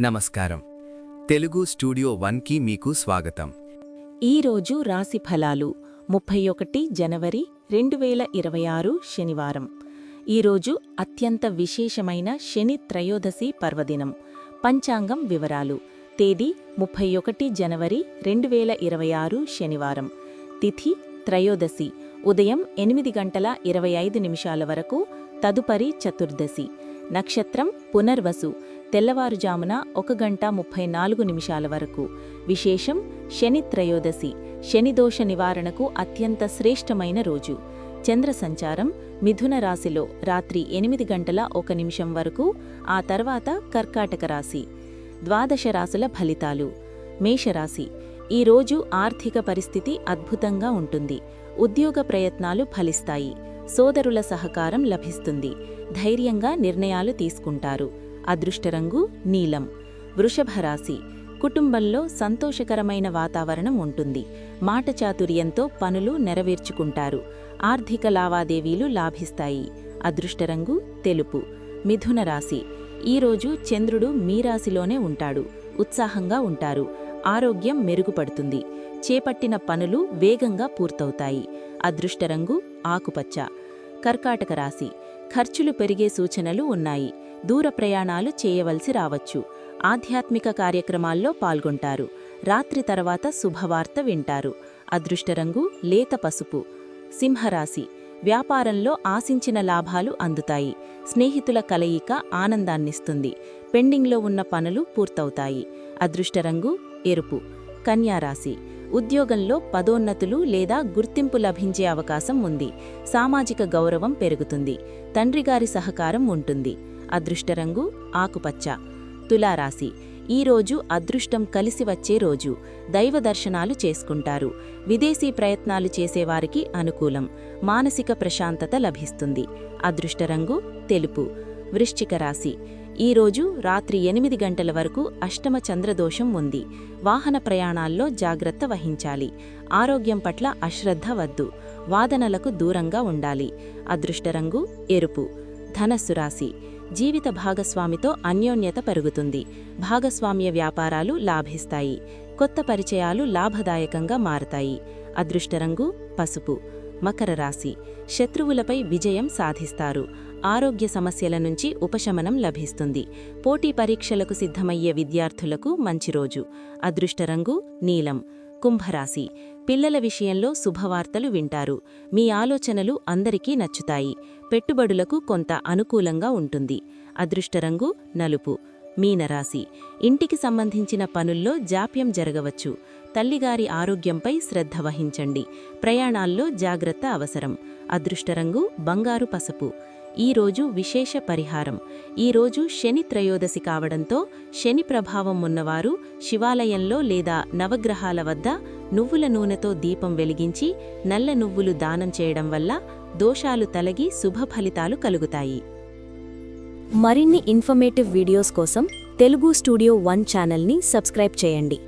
నమస్కారం. తెలుగు స్టూడియో వన్కి మీకు స్వాగతం. ఈరోజు రాశి ఫలాలు ముప్పై ఒకటి జనవరి రెండు వేల ఇరవై ఆరు శనివారం. ఈరోజు అత్యంత విశేషమైన శని త్రయోదశి పర్వదినం. పంచాంగం వివరాలు. తేదీ ముప్పై ఒకటి జనవరి రెండు వేల ఇరవై ఆరు శనివారం. తిథి త్రయోదశి. ఉదయం ఎనిమిది గంటల ఇరవై ఐదు నిమిషాల వరకు తదుపరి చతుర్దశి. నక్షత్రం పునర్వసు. తెల్లవారుజామున ఒక గంట ముప్పై నాలుగు నిమిషాల వరకు. విశేషం శని త్రయోదశి. శనిదోష నివారణకు అత్యంత శ్రేష్టమైన రోజు. చంద్ర సంచారం మిథున రాశిలో రాత్రి ఎనిమిది గంటల ఒక నిమిషం వరకు ఆ తర్వాత కర్కాటక రాశి. ద్వాదశ రాశుల ఫలితాలు. మేషరాశి. ఈ రోజు ఆర్థిక పరిస్థితి అద్భుతంగా ఉంటుంది. ఉద్యోగ ప్రయత్నాలు ఫలిస్తాయి. సోదరుల సహకారం లభిస్తుంది. ధైర్యంగా నిర్ణయాలు తీసుకుంటారు. అదృష్టరంగు నీలం. వృషభరాశి. కుటుంబంలో సంతోషకరమైన వాతావరణం ఉంటుంది. మాట చాతుర్యంతో పనులు నెరవేర్చుకుంటారు. ఆర్థిక లావాదేవీలు లాభిస్తాయి. అదృష్టరంగు తెలుపు. మిథున రాశి. ఈరోజు చంద్రుడు మీ రాశిలోనే ఉంటాడు. ఉత్సాహంగా ఉంటారు. ఆరోగ్యం మెరుగుపడుతుంది. చేపట్టిన పనులు వేగంగా పూర్తవుతాయి. అదృష్టరంగు ఆకుపచ్చ. కర్కాటక రాశి. ఖర్చులు పెరిగే సూచనలు ఉన్నాయి. దూర ప్రయాణాలు చేయవలసి రావచ్చు. ఆధ్యాత్మిక కార్యక్రమాల్లో పాల్గొంటారు. రాత్రి తర్వాత శుభవార్త వింటారు. అదృష్టరంగు లేత పసుపు. సింహరాశి. వ్యాపారంలో ఆశించిన లాభాలు అందుతాయి. స్నేహితుల కలయిక ఆనందాన్నిస్తుంది. పెండింగ్లో ఉన్న పనులు పూర్తవుతాయి. అదృష్టరంగు ఎరుపు. కన్యారాశి ఉద్యోగంలో పదోన్నతులు లేదా గుర్తింపు లభించే అవకాశం ఉంది. సామాజిక గౌరవం పెరుగుతుంది. తండ్రిగారి సహకారం ఉంటుంది. అదృష్టరంగు ఆకుపచ్చ. తులారాశి. ఈరోజు అదృష్టం కలిసి వచ్చే రోజు. దైవ దర్శనాలు చేసుకుంటారు. విదేశీ ప్రయత్నాలు చేసేవారికి అనుకూలం. మానసిక ప్రశాంతత లభిస్తుంది. అదృష్టరంగు తెలుపు. వృశ్చిక రాశి. ఈరోజు రాత్రి ఎనిమిది గంటల వరకు అష్టమ చంద్రదోషం ఉంది. వాహన ప్రయాణాల్లో జాగ్రత్త వహించాలి. ఆరోగ్యం పట్ల అశ్రద్ధ వద్దు. వాదనలకు దూరంగా ఉండాలి. అదృష్టరంగు ఎరుపు. ధనస్సు రాశి. జీవిత భాగస్వామితో అన్యోన్యత పెరుగుతుంది. భాగస్వామ్య వ్యాపారాలు లాభిస్తాయి. కొత్త పరిచయాలు లాభదాయకంగా మారతాయి. అదృష్టరంగు పసుపు. మకర రాశి. శత్రువులపై విజయం సాధిస్తారు. ఆరోగ్య సమస్యల నుంచి ఉపశమనం లభిస్తుంది. పోటీ పరీక్షలకు సిద్ధమయ్యే విద్యార్థులకు మంచి రోజు. అదృష్టరంగు నీలం. కుంభరాశి. పిల్లల విషయంలో శుభవార్తలు వింటారు. మీ ఆలోచనలు అందరికీ నచ్చుతాయి. పెట్టుబడులకు కొంత అనుకూలంగా ఉంటుంది. అదృష్టరంగు నలుపు. మీనరాశి. ఇంటికి సంబంధించిన పనుల్లో జాప్యం జరగవచ్చు. తల్లిగారి ఆరోగ్యంపై శ్రద్ధ వహించండి. ప్రయాణాల్లో జాగ్రత్త అవసరం. అదృష్టరంగు బంగారు పసుపు. ఈరోజు విశేష పరిహారం. ఈరోజు శని త్రయోదశి కావడంతో శని ప్రభావం ఉన్నవారు శివాలయంలో లేదా నవగ్రహాల వద్ద నువ్వుల నూనెతో దీపం వెలిగించి నల్ల నువ్వులు దానం చేయడం వల్ల దోషాలు తలగి శుభ ఫలితాలు కలుగుతాయి. మరిన్ని ఇన్ఫర్మేటివ్ వీడియోస్ కోసం తెలుగు స్టూడియో వన్ ఛానల్ని సబ్స్క్రైబ్ చేయండి.